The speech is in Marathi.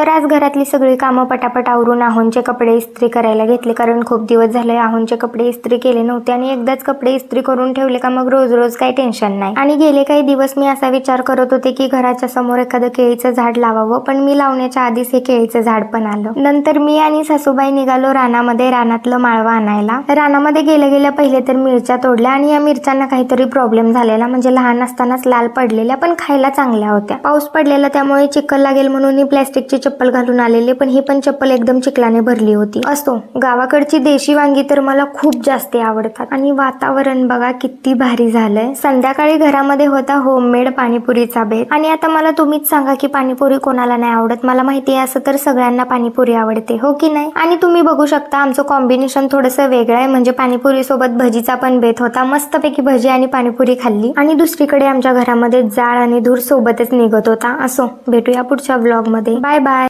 तर आज घरातली सगळी कामं पटापट आवरून आहोंचे कपडे इस्त्री करायला घेतले कारण खूप दिवस झाले आहोंचे कपडे इस्त्री केले नव्हते आणि एकदाच कपडे इस्त्री करून ठेवले का मग रोज रोज काही टेन्शन नाही. आणि गेले काही दिवस मी असा विचार करत होते की घराच्या समोर एखादं केळीचं झाड लावावं पण मी लावण्याच्या आधीच हे केळीचं झाड पण आलं. नंतर मी आणि सासूबाई निघालो रानामध्ये रानातलं माळवा आणायला. रानामध्ये गेल्या गेल्या पहिले तर मिरच्या तोडल्या आणि या मिरच्यांना काहीतरी प्रॉब्लेम झालेला म्हणजे लहान असतानाच लाल पडलेल्या पण खायला चांगल्या होत्या. पाऊस पडलेला त्यामुळे चिखल लागेल म्हणून मी प्लॅस्टिकची चप्पल घालून आलेले पण ही पण चप्पल एकदम चिखलाने भरली होती. असो गावाकडची देशी वांगी तर मला खूप जास्त आवडतात. आणि वातावरण बघा किती भारी झालंय. संध्याकाळी घरामध्ये होता होममेड पाणीपुरीचा बेत आणि आता मला तुम्हीच सांगा की पाणीपुरी कोणाला नाही आवडत? मला माहिती आहे असं तर सगळ्यांना पाणीपुरी आवडते हो की नाही? आणि तुम्ही बघू शकता आमचं कॉम्बिनेशन थोडंसं वेगळं आहे. म्हणजे पाणीपुरी सोबत भजीचा पण बेत होता. मस्तपैकी भजी आणि पाणीपुरी खाल्ली. आणि दुसरीकडे आमच्या घरामध्ये जाळ आणि धूर सोबतच निघत होता. असो भेटूया पुढच्या ब्लॉगमध्ये. Bye bye